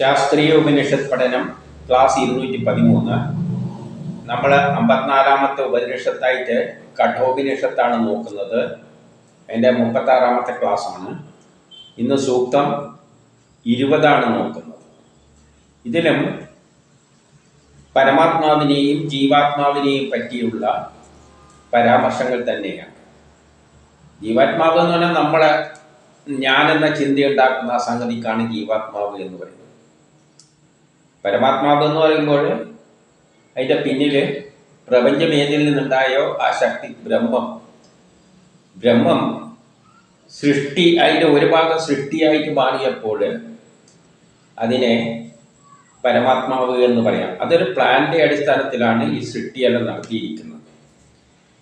ശാസ്ത്രീയ ഉപനിഷത്ത് പഠനം ക്ലാസ് ഇരുന്നൂറ്റി പതിമൂന്ന് നമ്മൾ അമ്പത്തിനാലാമത്തെ ഉപനിഷത്തായിട്ട് കഠോപനിഷത്താണ് നോക്കുന്നത്. അതിന്റെ മുപ്പത്താറാമത്തെ ക്ലാസ്സാണ്. ഇന്ന് സൂക്തം ഇരുപതാണ് നോക്കുന്നത്. ഇതിലും പരമാത്മാവിനെയും ജീവാത്മാവിനെയും പറ്റിയുള്ള പരാമർശങ്ങൾ തന്നെയാണ്. ജീവാത്മാവ് എന്ന് പറഞ്ഞാൽ നമ്മളെ ഞാനെന്ന ചിന്തയുണ്ടാക്കുന്ന സംഗതിക്കാണ് ജീവാത്മാവ് എന്ന് പറയുന്നത്. പരമാത്മാവ് എന്ന് പറയുമ്പോൾ അതിന്റെ പിന്നിൽ പ്രപഞ്ചം ഏതിൽ നിന്നുണ്ടായോ ആ ശക്തി ബ്രഹ്മം. ബ്രഹ്മം സൃഷ്ടി അതിന്റെ ഒരു ഭാഗം സൃഷ്ടിയായിട്ട് മാറിയപ്പോൾ അതിനെ പരമാത്മാവ് എന്ന് പറയാം. അതൊരു പ്ലാന്റെ അടിസ്ഥാനത്തിലാണ് ഈ സൃഷ്ടിയെല്ലാം നടത്തിയിരിക്കുന്നത്.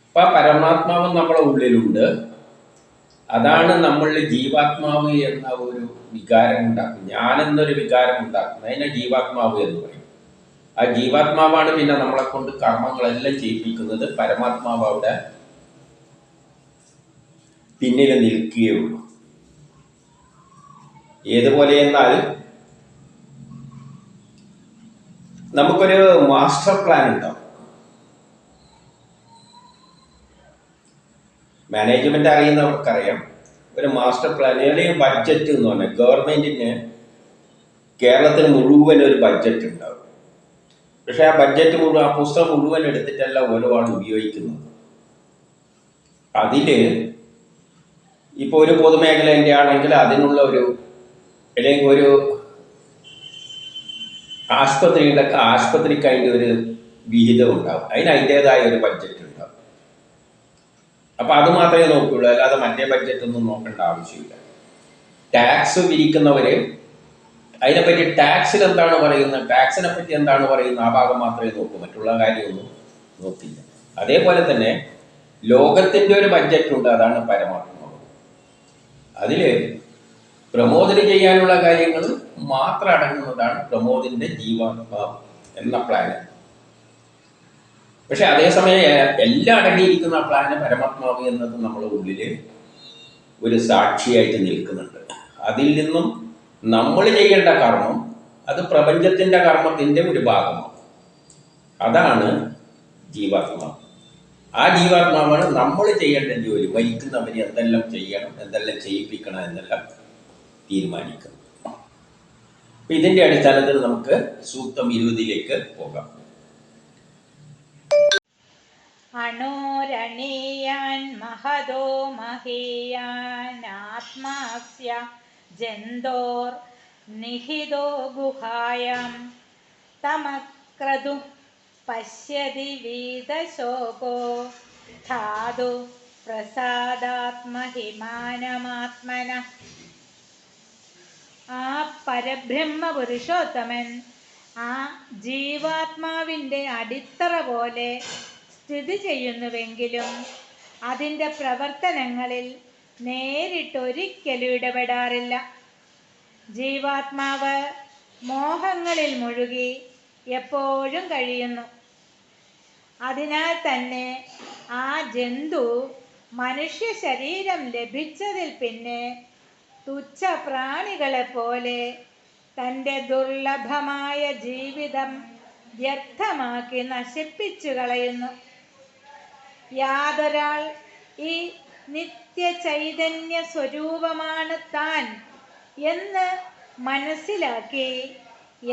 അപ്പം ആ പരമാത്മാവ് നമ്മളെ ഉള്ളിലുണ്ട്. അതാണ് നമ്മളിൽ ജീവാത്മാവ് എന്ന ഒരു വികാരം ഉണ്ടാക്കുന്നത്. ഞാനെന്നൊരു വികാരം ഉണ്ടാക്കുന്നത് അതിനെ ജീവാത്മാവ് എന്ന് പറയും. ആ ജീവാത്മാവാണ് പിന്നെ നമ്മളെ കൊണ്ട് കർമ്മങ്ങളെല്ലാം ചെയ്യിപ്പിക്കുന്നത് പരമാത്മാവ് അവിടെ പിന്നിൽ നിൽക്കുകയുള്ളൂ. ഏതുപോലെ എന്നാൽ നമുക്കൊരു മാസ്റ്റർ പ്ലാൻ ഉണ്ടാവും. മാനേജ്മെന്റ് അറിയുന്നവർക്കറിയാം. ഒരു മാസ്റ്റർ പ്ലാൻ ബഡ്ജറ്റ് എന്ന് പറഞ്ഞാൽ ഗവൺമെന്റിന് കേരളത്തിന് മുഴുവൻ ഒരു ബഡ്ജറ്റ് ഉണ്ടാവും. പക്ഷെ ആ ബഡ്ജറ്റ് മുഴുവൻ ആ പുസ്തകം മുഴുവൻ എടുത്തിട്ടല്ല ഓരോ ആൾ ഉപയോഗിക്കുന്നത്. അതിൽ ഇപ്പൊ ഒരു പൊതുമേഖലേന്റെ ആണെങ്കിൽ അതിനുള്ള ഒരു അല്ലെങ്കിൽ ഒരു ആശുപത്രിയുടെ ആശുപത്രിക്ക് അതിന്റെ ഒരു വിഹിതം ഉണ്ടാവും. അതിന് അതിന്റെതായ ഒരു ബഡ്ജറ്റ് ഉണ്ടാവും അപ്പൊ അത് മാത്രമേ നോക്കുകയുള്ളൂ അല്ലാതെ മറ്റേ ബഡ്ജറ്റ് ഒന്നും നോക്കേണ്ട ആവശ്യമില്ല. ടാക്സ് വിരിക്കുന്നവര് അതിനെപ്പറ്റി ടാക്സിൽ എന്താണ് പറയുന്നത്? ടാക്സിനെ പറ്റി എന്താണ് പറയുന്നത്? ആ ഭാഗം മാത്രമേ നോക്കൂ. മറ്റുള്ള കാര്യമൊന്നും നോക്കില്ല. അതേപോലെ തന്നെ ലോകത്തിന്റെ ഒരു ബഡ്ജറ്റ് ഉണ്ട്. അതാണ് പരമാത്മാവ് അതിൽ പ്രമോദിന് ചെയ്യാനുള്ള കാര്യങ്ങൾ മാത്രം അടങ്ങുന്നതാണ് പ്രമോദിന്റെ ജീവാത്മാവ് എന്ന പ്ലാന് പക്ഷെ അതേസമയം എല്ലാം അടങ്ങിയിരിക്കുന്ന പ്ലാന് പരമാത്മാവ് എന്നത് നമ്മുടെ ഉള്ളിൽ ഒരു സാക്ഷിയായിട്ട് നിൽക്കുന്നുണ്ട്. അതിൽ നിന്നും നമ്മൾ ചെയ്യേണ്ട കർമ്മം അത് പ്രപഞ്ചത്തിന്റെ കർമ്മത്തിന്റെ ഒരു ഭാഗമാണ്. അതാണ് ജീവാത്മാവ്. ആ ജീവാത്മാവാണ് നമ്മൾ ചെയ്യേണ്ട ജോലി. മരിക്കുന്നവരെ എന്തെല്ലാം ചെയ്യണം എന്തെല്ലാം ചെയ്യിപ്പിക്കണം എന്നെല്ലാം തീരുമാനിക്കുന്നത്. ഇതിന്റെ അടിസ്ഥാനത്തിൽ നമുക്ക് സൂക്തം ഇരുപതിലേക്ക് പോകാം. അണോരണീയാൻ മഹതോ മഹീയാൻ ജന്തോർ നിഹിതോ ഗുഹായം തമക്രതു പശ്യതി വീതശോകോ ധാതു പ്രസാദാത്മഹിമാനമാത്മന. ആ പരബ്രഹ്മ പുരുഷോത്തമൻ ആ ജീവാത്മാവിന്റെ അടിത്തറ പോലെ സ്ഥിതി ചെയ്യുന്നുവെങ്കിലും അതിന്റെ പ്രവർത്തനങ്ങളിൽ നേരിട്ടൊരിക്കലും ഇടപെടാറില്ല. ജീവാത്മാവ് മോഹങ്ങളിൽ മുഴുകി എപ്പോഴും കഴിയുന്നു. അതിനാൽ തന്നെ ആ ജന്തു മനുഷ്യ ശരീരം ലഭിച്ചതിൽ പിന്നെ തുച്ഛ പ്രാണികളെ പോലെ തന്റെ ദുർലഭമായ ജീവിതം വ്യർത്ഥമാക്കി നശിപ്പിച്ചു കളയുന്നു. യാതൊരാൾ ഈ നിത്യ ചൈതന്യ സ്വരൂപമാണ് താൻ എന്ന് മനസ്സിലാക്കി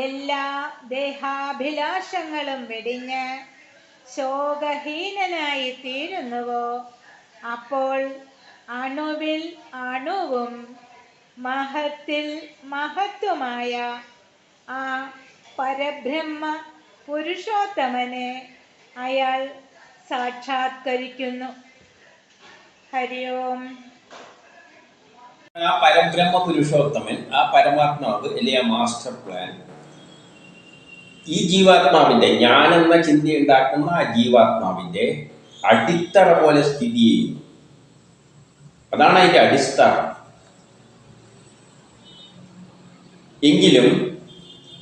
എല്ലാ ദേഹാഭിലാഷങ്ങളും വെടിഞ്ഞ് ശോകഹീനനായി തീരുന്നുവോ അപ്പോൾ അണുവിൽ അണുവും മഹത്തിൽ മഹത്വമായ ആ പരബ്രഹ്മ പുരുഷോത്തമനെ അയാൾ സാക്ഷാത്കരിക്കുന്നു. ഹരി ഓം. ആ പരബ്രഹ്മ പുരുഷോത്തമൻ ആ പരമാത്മാവ് അല്ലെങ്കിൽ ആ മാസ്റ്റർ പ്ലാൻ. ഈ ജീവാത്മാവിന്റെ ഞാൻ എന്ന ചിന്ത ഉണ്ടാക്കുന്ന ആ ജീവാത്മാവിന്റെ അടിത്തറ പോലെ സ്ഥിതി ചെയ്യുന്നു. അതാണ് അതിന്റെ അടിസ്ഥാനം. എങ്കിലും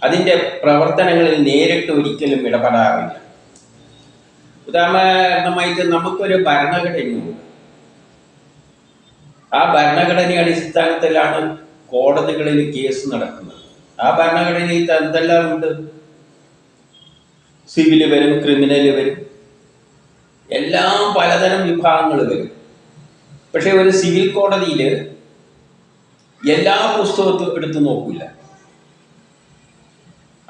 അതിന്റെ പ്രവർത്തനങ്ങളിൽ നേരിട്ട് ഒരിക്കലും ഇടപെടാറില്ല. ഉദാഹരണമായിട്ട് നമുക്കൊരു ഭരണഘടനയുണ്ട്. ആ ഭരണഘടന അടിസ്ഥാനത്തിലാണ് കോടതികളിൽ കേസ് നടക്കുന്നത്. ആ ഭരണഘടനയിൽ എന്തെല്ലാം ഉണ്ട്? സിവിൽ വരും ക്രിമിനൽ വരും. എല്ലാം പലതരം വിഭാഗങ്ങൾ വരും. പക്ഷെ ഒരു സിവിൽ കോടതിയിൽ എല്ലാ പുസ്തകത്തും എടുത്തു നോക്കില്ല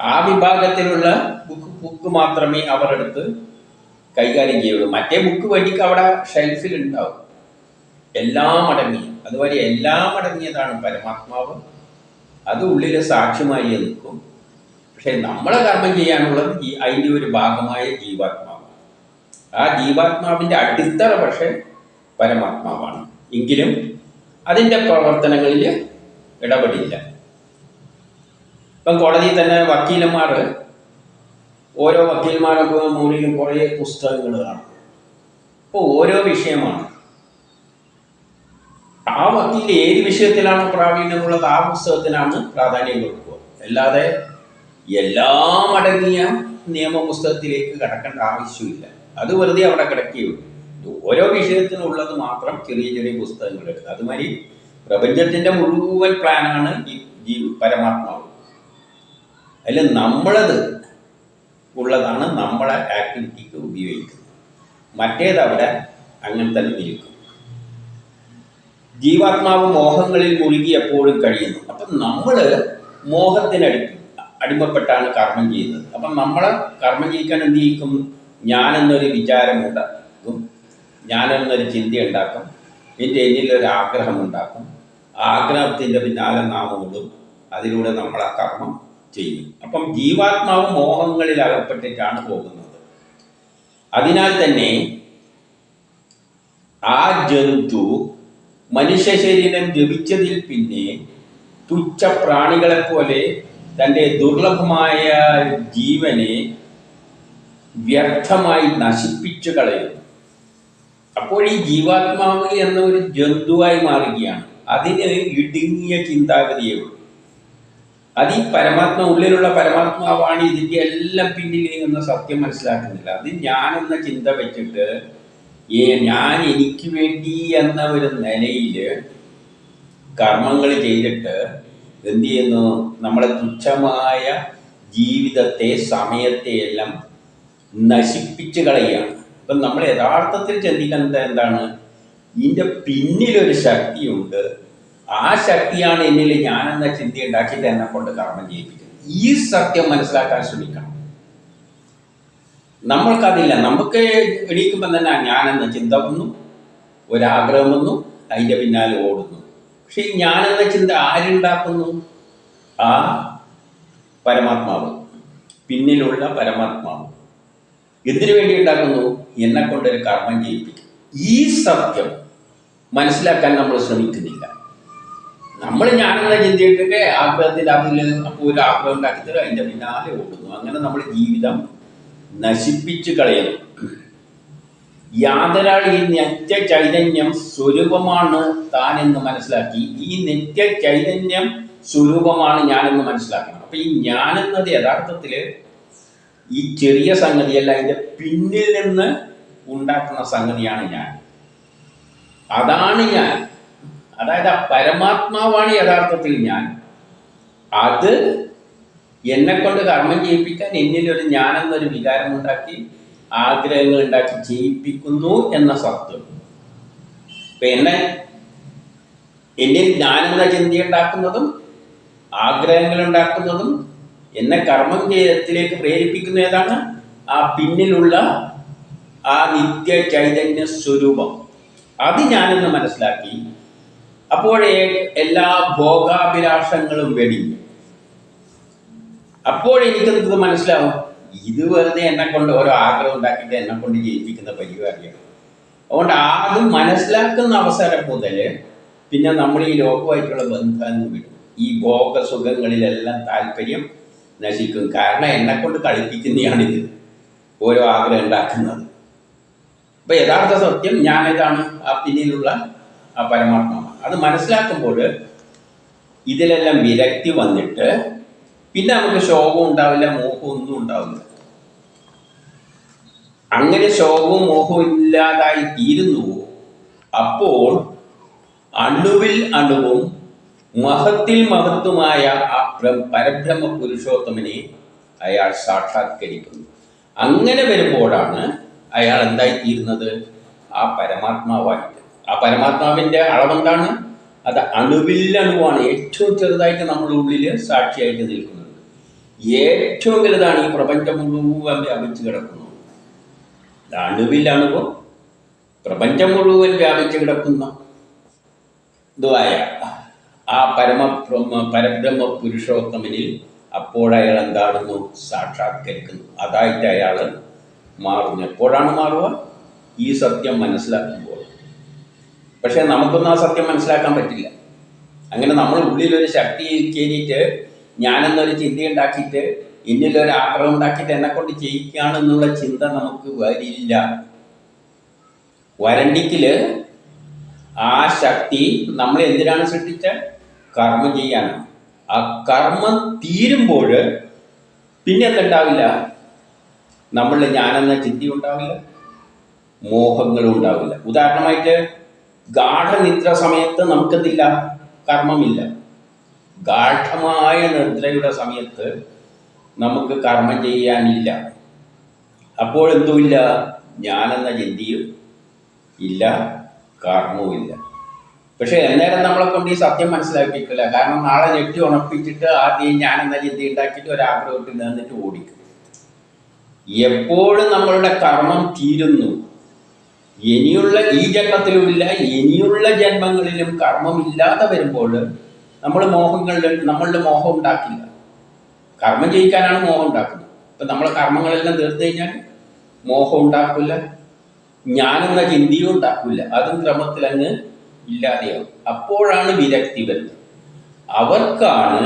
ആ വിഭാഗത്തിലുള്ള ബുക്ക് ബുക്ക് മാത്രമേ അവർ എടുത്ത് കൈകാര്യം ചെയ്യുള്ളൂ. മറ്റേ ബുക്ക് വഴിക്ക് അവിടെ ഷെൽഫിൽ ഉണ്ടാവും എല്ലാം അടങ്ങി അതുവരെ എല്ലാം അടങ്ങിയതാണ് പരമാത്മാവ്. അത് ഉള്ളിലെ സാക്ഷ്യമായി നിൽക്കും. പക്ഷെ നമ്മളെ കർമ്മം ചെയ്യാനുള്ളത് അതിന്റെ ഒരു ഭാഗമായ ജീവാത്മാവ് ആ ജീവാത്മാവിന്റെ അടിത്തറ പക്ഷേ പരമാത്മാവാണ്. എങ്കിലും അതിന്റെ പ്രവർത്തനങ്ങളിൽ ഇടപെടില്ല. ഇപ്പം കോടതിയിൽ തന്നെ വക്കീലന്മാർ ഓരോ വക്കീൽമാരൊക്കെ മൂലയിലും കുറേ പുസ്തകങ്ങൾ കാണും. അപ്പോൾ ഓരോ വിഷയമാണ്. ആ വക്കീൽ ഏത് വിഷയത്തിലാണ് പ്രാവീണ്യമുള്ളത്? ആ പുസ്തകത്തിനാണ് പ്രാധാന്യം കൊടുക്കുക. അല്ലാതെ എല്ലാം അടങ്ങിയ നിയമപുസ്തകത്തിലേക്ക് കടക്കേണ്ട ആവശ്യമില്ല. അത് വെറുതെ അവിടെ കിടക്കുകയുള്ളൂ ഓരോ വിഷയത്തിനുള്ളത് മാത്രം ചെറിയ ചെറിയ പുസ്തകങ്ങൾ എടുക്കുക. അതുമാതിരി പ്രപഞ്ചത്തിന്റെ മുഴുവൻ പ്ലാനാണ് ഈ ജീവ പരമാത്മാവ്. അതിൽ നമ്മളത് ഉള്ളതാണ് നമ്മളെ ആക്ടിവിറ്റിക്ക് ഉപയോഗിക്കുന്നത്. മറ്റേത് അവിടെ അങ്ങനെ തന്നെ നിൽക്കും. ജീവാത്മാവ് മോഹങ്ങളിൽ മുഴുകി എപ്പോഴും കഴിയുന്നു. അപ്പം നമ്മൾ മോഹത്തിനടി അടിമപ്പെട്ടാണ് കർമ്മം ചെയ്യുന്നത്. അപ്പം നമ്മൾ കർമ്മം ചെയ്യിക്കാൻ എന്ത് ചെയ്യിക്കും? ഞാനെന്നൊരു വിചാരം ഉണ്ടാക്കും. ഞാനെന്നൊരു ചിന്ത ഉണ്ടാക്കും. എന്റെ എന്നിലൊരു ആഗ്രഹം ഉണ്ടാക്കും. ആഗ്രഹത്തിന്റെ പിന്നാലെ നാം ഓടും. അതിലൂടെ നമ്മൾ ആ കർമ്മം ചെയ്യും അപ്പം ജീവാത്മാവ് മോഹങ്ങളിൽ അകപ്പെട്ടിട്ടാണ് പോകുന്നത്. അതിനാൽ തന്നെ ആ ജന്തു മനുഷ്യ ശരീരം ജപിച്ചതിൽ പിന്നെ തുച്ഛ പ്രാണികളെ പോലെ തന്റെ ദുർലഭമായ ജീവനെ വ്യർത്ഥമായി നശിപ്പിച്ചു കളയുന്നു. അപ്പോൾ ഈ ജീവാത്മാവ് എന്ന ഒരു ജന്തുവായി മാറുകയാണ്. അതിന് ഇടുങ്ങിയ ചിന്താഗതിയേ ഉള്ളൂ. അത് ഈ പരമാത്മ ഉള്ളിലുള്ള പരമാത്മാവാണ് ഇതിന്റെ എല്ലാം പിന്നിൽ എന്ന സത്യം മനസ്സിലാക്കുന്നില്ല. അത് ഞാനെന്ന ചിന്ത വെച്ചിട്ട് ഏ ഞാൻ എനിക്ക് വേണ്ടി എന്ന ഒരു നിലയിൽ കർമ്മങ്ങൾ ചെയ്തിട്ട് എന്ത് ചെയ്യുന്നു? നമ്മളെ തുച്ഛമായ ജീവിതത്തെ സമയത്തെ എല്ലാം നശിപ്പിച്ച് കളയുകയാണ്. അപ്പം നമ്മൾ യഥാർത്ഥത്തിൽ ചിന്തിക്കുന്നത് എന്താണ്? ഇതിന്റെ പിന്നിലൊരു ശക്തിയുണ്ട്. ആ ശക്തിയാണ് എന്നിൽ ഞാനെന്ന ചിന്ത ഉണ്ടാക്കിയിട്ട് എന്നെ കൊണ്ട് കർമ്മം ചെയ്യിപ്പിക്കുന്നത്. ഈ സത്യം മനസ്സിലാക്കാൻ ശ്രമിക്കണം. നമ്മൾക്കതില്ല. നമുക്ക് എണീക്കുമ്പോൾ തന്നെ ഞാനെന്ന ചിന്ത വന്നു ഒരാഗ്രഹം വന്നു അതിന്റെ പിന്നാലെ ഓടുന്നു. പക്ഷെ ഈ എന്ന ചിന്ത ആരുണ്ടാക്കുന്നു? ആ പരമാത്മാവ്. പിന്നിലുള്ള പരമാത്മാവ്. എന്തിനു വേണ്ടി ഉണ്ടാക്കുന്നു? എന്നെ കൊണ്ടൊരു കർമ്മം ചെയ്യിപ്പിക്കും. ഈ സത്യം മനസ്സിലാക്കാൻ നമ്മൾ ശ്രമിക്കുന്നില്ല. നമ്മൾ ഞാനെന്താ ചിന്തിയിട്ടൊക്കെ ആഗ്രഹത്തിൽ അപ്പോൾ ഒരു ആഗ്രഹം ഉണ്ടാക്കി തരും അതിന്റെ പിന്നാലെ ഓടുന്നു. അങ്ങനെ നമ്മൾ ജീവിതം നശിപ്പിച്ചു കളയുന്നു. യാതൊരാൾ ഈ നിത്യ ചൈതന്യം സ്വരൂപമാണ് താൻ എന്ന് മനസ്സിലാക്കി. ഈ നിത്യ ചൈതന്യം സ്വരൂപമാണ് ഞാനെന്ന് മനസ്സിലാക്കണം. അപ്പൊ ഈ ഞാനെന്നത് യഥാർത്ഥത്തിൽ ഈ ചെറിയ സംഗതിയല്ല അതിന്റെ പിന്നിൽ നിന്ന് ഉണ്ടാക്കുന്ന സംഗതിയാണ് ഞാൻ. അതാണ് ഞാൻ. അതായത് ആ പരമാത്മാവാണ് യഥാർത്ഥത്തിൽ ഞാൻ. അത് എന്നെ കൊണ്ട് കർമ്മം ചെയ്യിപ്പിക്കാൻ എന്നിലൊരു ഞാനെന്നൊരു വികാരം ഉണ്ടാക്കി ആഗ്രഹങ്ങൾ ഉണ്ടാക്കി ചെയ്യിപ്പിക്കുന്നു എന്ന സത്യം. ഇപ്പൊ എന്നെ എന്നിൽ ഞാനെന്ന ചിന്ത ഉണ്ടാക്കുന്നതും ആഗ്രഹങ്ങൾ ഉണ്ടാക്കുന്നതും എന്നെ കർമ്മം ചെയ്യത്തിലേക്ക് പ്രേരിപ്പിക്കുന്ന ഏതാണ്? ആ പിന്നിലുള്ള ആ നിത്യ ചൈതന്യ സ്വരൂപം. അത് ഞാനെന്ന് മനസ്സിലാക്കി അപ്പോഴേ എല്ലാ ഭോഗാഭിലാഷങ്ങളും വെടിഞ്ഞു അപ്പോഴെനിക്കെന്ത് മനസ്സിലാവും. ഇത് വെറുതെ എന്നെ കൊണ്ട് ഓരോ ആഗ്രഹം ഉണ്ടാക്കിയിട്ട് എന്നെ കൊണ്ട് ജയിപ്പിക്കുന്ന പരിപാടിയാണ്. അതുകൊണ്ട് ആദ്യം മനസ്സിലാക്കുന്ന അവസരം മുതൽ പിന്നെ നമ്മൾ ഈ ലോകമായിട്ടുള്ള ബന്ധം വിടും. ഈ ഭോഗസുഖങ്ങളിലെല്ലാം താല്പര്യം നശിക്കും. കാരണം എന്നെ കൊണ്ട് കളിപ്പിക്കുന്നതാണിത് ഓരോ ആഗ്രഹം ഉണ്ടാക്കുന്നത്. അപ്പൊ യഥാർത്ഥ സത്യം ഞാനിതാണ് ആ പിന്നിലുള്ള ആ പരമാത്മാവാണ് അത് മനസ്സിലാക്കുമ്പോൾ ഇതിലെല്ലാം വിരക്തി വന്നിട്ട് പിന്നെ നമുക്ക് ശോകം ഉണ്ടാവില്ല മോഹവും ഒന്നും ഉണ്ടാവില്ല. അങ്ങനെ ശോകവും മോഹവും ഇല്ലാതായി തീരുന്നു. അപ്പോൾ അണുവിൽ അണുവും മഹത്തിൽ മഹത്തുമായ ആ പ്ര- പരബ്രഹ്മ പുരുഷോത്തമനെ അയാൾ സാക്ഷാത്കരിക്കുന്നു. അങ്ങനെ വരുമ്പോഴാണ് അയാൾ എന്തായിത്തീരുന്നത്? ആ പരമാത്മാവായിട്ട്. ആ പരമാത്മാവിന്റെ അളവെന്താണ് അത് അണുവില്ലണുവാണ്. ഏറ്റവും ചെറുതായിട്ട് നമ്മുടെ ഉള്ളിൽ സാക്ഷിയായിട്ട് നിൽക്കുന്നത്. ഏറ്റവും വലുതാണ് ഈ പ്രപഞ്ചം മുഴുവൻ വ്യാപിച്ചു കിടക്കുന്നത്. അണുവില്ലണുവോ? പ്രപഞ്ചം മുഴുവൻ വ്യാപിച്ചു കിടക്കുന്ന ഇതുവായ ആ പരമ പരബ്രഹ്മ പുരുഷോത്തമനിൽ അപ്പോഴയാൾ എന്താണെന്നു സാക്ഷാത്കരിക്കുന്നു. അതായിട്ട് അയാൾ മാറുന്നു. എപ്പോഴാണ് മാറുക? ഈ സത്യം മനസ്സിലാക്കുമ്പോൾ. പക്ഷെ നമുക്കൊന്നും ആ സത്യം മനസ്സിലാക്കാൻ പറ്റില്ല. അങ്ങനെ നമ്മൾ ഉള്ളിലൊരു ശക്തി കയറിയിട്ട് ഞാനെന്നൊരു ചിന്ത ഉണ്ടാക്കിയിട്ട് എന്നിലൊരു ആഗ്രഹം ഉണ്ടാക്കിയിട്ട് എന്നെ കൊണ്ട് ചെയ്യിക്കുകയാണെന്നുള്ള ചിന്ത നമുക്ക് വരില്ല. വരണ്ടിക്കിൽ ആ ശക്തി നമ്മൾ എന്തിനാണ് സൃഷ്ടിച്ച? കർമ്മം ചെയ്യാനാണ്. ആ കർമ്മം തീരുമ്പോൾ പിന്നെ എന്തുണ്ടാവില്ല? നമ്മളിൽ ഞാനെന്ന ചിന്തി ഉണ്ടാവില്ല മോഹങ്ങളും ഉണ്ടാവില്ല. ഉദാഹരണമായിട്ട് ഗാഠനിദ്ര സമയത്ത് നമുക്കെന്തില്ല? കർമ്മമില്ല. ഗാഠമായ നിദ്രയുടെ സമയത്ത് നമുക്ക് കർമ്മം ചെയ്യാനില്ല. അപ്പോഴെന്തുമില്ല ഞാനെന്ന ചിന്തയും ഇല്ല കർമ്മവും ഇല്ല പക്ഷെ അന്നേരം നമ്മളെ കൊണ്ട് ഈ സത്യം മനസ്സിലാക്കിയിട്ടില്ല. കാരണം നാളെ ഞെട്ടി ഉണപ്പിച്ചിട്ട് ആദ്യം ഞാൻ എന്ന ചിന്ത ഉണ്ടാക്കിയിട്ട് ഒരാഗ്രഹത്തിൽ നിന്നിട്ട് ഓടിക്കും. എപ്പോഴും നമ്മളുടെ കർമ്മം തീരുന്നു. ഇനിയുള്ള ഈ ജന്മത്തിലുമില്ല ഇനിയുള്ള ജന്മങ്ങളിലും കർമ്മമില്ലാതെ വരുമ്പോൾ നമ്മൾ മോഹങ്ങളുടെ നമ്മളുടെ മോഹം ഉണ്ടാക്കില്ല. കർമ്മം ചെയ്യിക്കാനാണ് മോഹം ഉണ്ടാക്കുന്നത്. ഇപ്പം നമ്മളെ കർമ്മങ്ങളെല്ലാം തീർത്തു കഴിഞ്ഞാൽ മോഹം ഉണ്ടാക്കില്ല ഞാനെന്ന ചിന്തയും ഉണ്ടാക്കില്ല അതും ക്രമത്തിൽ അങ്ങ് ഇല്ലാതെയാവും. അപ്പോഴാണ് വിരക്തി വരുന്നത്. അവർക്കാണ്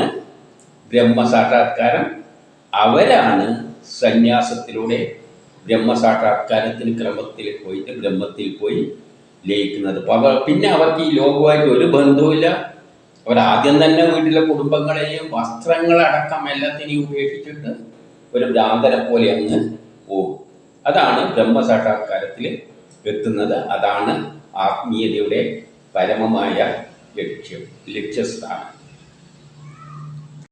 ബ്രഹ്മസാക്ഷാത്കാരം. അവരാണ് സന്യാസത്തിലൂടെ ബ്രഹ്മസാക്ഷാത്കാരത്തിന് ക്രമത്തിൽ പോയിട്ട് ബ്രഹ്മത്തിൽ പോയി ലയിക്കുന്നത്. പിന്നെ അവർക്ക് ഈ ലോകമായിട്ട് ഒരു ബന്ധവുമില്ല. അവർ ആദ്യം തന്നെ വീട്ടിലെ കുടുംബങ്ങളെയും വസ്ത്രങ്ങളടക്കം എല്ലാത്തിനെയും ഉപേക്ഷിച്ചിട്ട് ഒരു ഭ്രാന്തനെ പോലെ അങ്ങ് പോകും. അതാണ് ബ്രഹ്മസാക്ഷാത്കാരത്തിൽ എത്തുന്നത്. അതാണ് ആത്മീയതയുടെ പരമമായ ലക്ഷ്യം ലക്ഷ്യസ്ഥാനം.